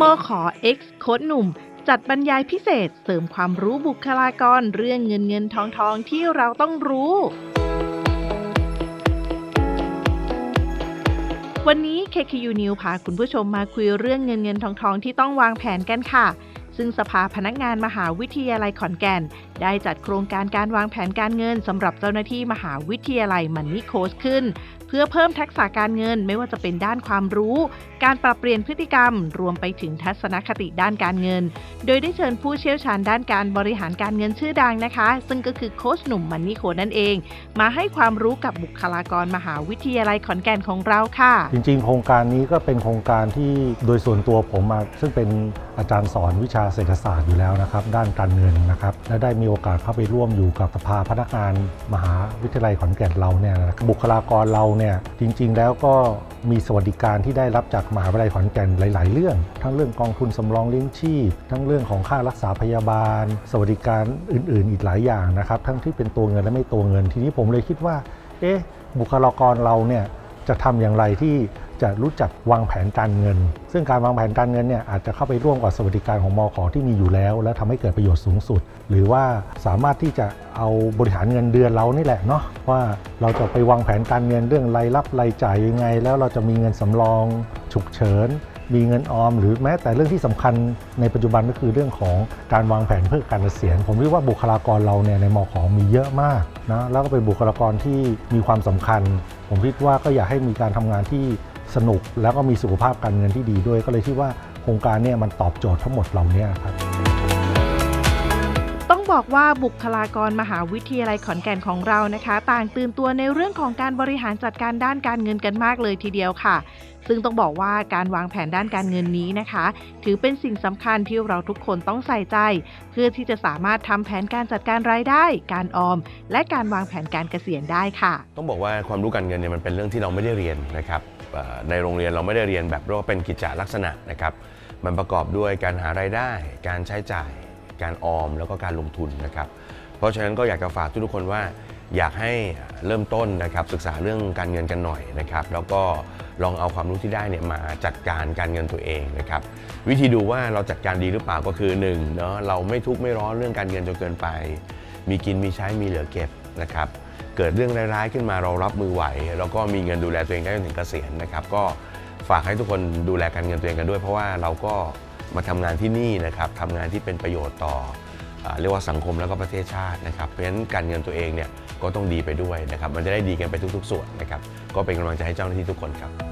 มขอ X โค้ดหนุ่ม จัดบรรยายพิเศษเสริมความรู้บุคลากรเรื่องเงินเงินทองทองที่เราต้องรู้ วันนี้ KKU New พาคุณผู้ชมมาคุยเรื่องเงินเงินทองทองที่ต้องวางแผนกันค่ะ ซึ่งสภาพนักงานมหาวิทยาลัยขอนแก่น ได้จัดโครงการการวางแผนการเงินสำหรับเจ้าหน้าที่มหาวิทยาลัยมันนี่โคสขึ้น เพื่อเพิ่มทักษะการเงินไม่ว่าจะเป็นด้านความรู้ การปรับเปลี่ยนพฤติกรรม รวมไปถึงทัศนคติด้านการเงิน โดยได้เชิญผู้เชี่ยวชาญด้านการบริหารการเงินชื่อดังนะคะ ซึ่งก็คือโค้ชหนุ่มมันนี่โคนั่นเอง มาให้ความรู้กับบุคลากรมหาวิทยาลัยขอนแก่นของเราค่ะ จริงๆ โครงการนี้ก็เป็นโครงการที่โดยส่วนตัวผมมาซึ่งเป็นอาจารย์สอนวิชาเศรษฐศาสตร์อยู่แล้วนะครับ ด้านการเงินนะครับ และได้มีโอกาสเข้าไปร่วมอยู่กับสภาพนักงานมหาวิทยาลัยขอนแก่นเราเนี่ยนะครับบุคลากรเราเนี่ยจริง ๆ แล้วก็มีสวัสดิการที่ได้รับจากมหาวิทยาลัยขอนแก่นหลาย ๆ เรื่อง ทั้งเรื่องกองทุนสำรองเลี้ยงชีพ ทั้งเรื่องของค่ารักษาพยาบาล สวัสดิการอื่น ๆ อีกหลายอย่างนะครับ ทั้งที่เป็นตัวเงินและไม่ตัวเงิน ทีนี้ผมเลยคิดว่า เอ๊ะบุคลากรเราเนี่ยจะทำอย่างไรที่ จะรู้จักวางแผนการเงิน ซึ่งการวางแผนการเงินเนี่ยอาจจะเข้าไปร่วมกับสวัสดิการของมอขอที่มีอยู่แล้ว และทำให้เกิดประโยชน์สูงสุด หรือว่าสามารถที่จะเอาบริหารเงินเดือนเรานี่แหละเนาะว่าเราจะไปวางแผนการเงินเรื่องรายรับรายจ่ายยังไง แล้วเราจะมีเงินสำรองฉุกเฉินมีเงินออม หรือแม้แต่เรื่องที่สำคัญในปัจจุบันก็คือเรื่องของการวางแผนเพื่อการเกษียณผมคิดว่าบุคลากรเราเนี่ยในมอขอมีเยอะมากนะแล้วก็เป็นบุคลากรที่มีความสำคัญ ผมคิดว่าก็อยากให้มีการทำงานที่ สนุกแล้วก็มีสุขภาพการเงินที่ดีด้วย ก็เลยคิดว่าโครงการเนี่ยมันตอบโจทย์ทั้งหมดเหล่านี้ครับต้องบอกว่าบุคลากรมหาวิทยาลัยขอนแก่นของเรานะคะ ต่างตื่นตัวในเรื่องของการบริหารจัดการด้านการเงินกันมากเลยทีเดียวค่ะ ซึ่งต้องบอกว่าการวางแผนด้านการเงินนี้นะคะ ถือเป็นสิ่งสำคัญที่เราทุกคนต้องใส่ใจ เพื่อที่จะสามารถทำแผนการจัดการรายได้ การออม และการวางแผนการเกษียณได้ค่ะ ต้องบอกว่าความรู้การเงินเนี่ยมันเป็นเรื่องที่เราไม่ได้เรียนนะครับเอ่อ ในโรงเรียนเราไม่ได้เรียนแบบเรียกว่าเป็นกิจจลักษณะนะครับ มันประกอบด้วยการหารายได้ การใช้จ่าย การออมแล้วก็การลงทุนนะครับ เพราะฉะนั้นก็อยากจะฝากทุกคนว่าอยากให้เริ่มต้นนะครับศึกษาเรื่องการเงินกันหน่อยนะครับ แล้วก็ลองเอาความรู้ที่ได้เนี่ยมาจัดการการเงินตัวเองนะครับ วิธีดูว่าเราจัดการดีหรือเปล่าก็คือ1เนาะเราไม่ทุกข์ไม่ร้อนเรื่องการเงินจนเกินไป มีกินมีใช้มีเหลือเก็บนะครับ เกิดเรื่องร้ายๆขึ้นมาเรารับมือไหว แล้วก็มีเงินดูแลตัวเองได้จนถึงเกษียณนะครับ ก็ฝากให้ทุกคนดูแลการเงินตัวเองกันด้วย เพราะว่าเราก็มาทำงานที่นี่นะครับทำงานที่เป็นประโยชน์ต่ออเรียกว่าสังคมแล้วก็ประเทศชาตินะครับเพราะฉะนั้นการเงินตัวเองเนี่ยก็ต้องดีไปด้วยนะครับมันจะได้ดีกันไปทุก ๆ ส่วนนะครับก็เป็นกำลังใจให้เจ้าหน้าที่ทุกคนครับ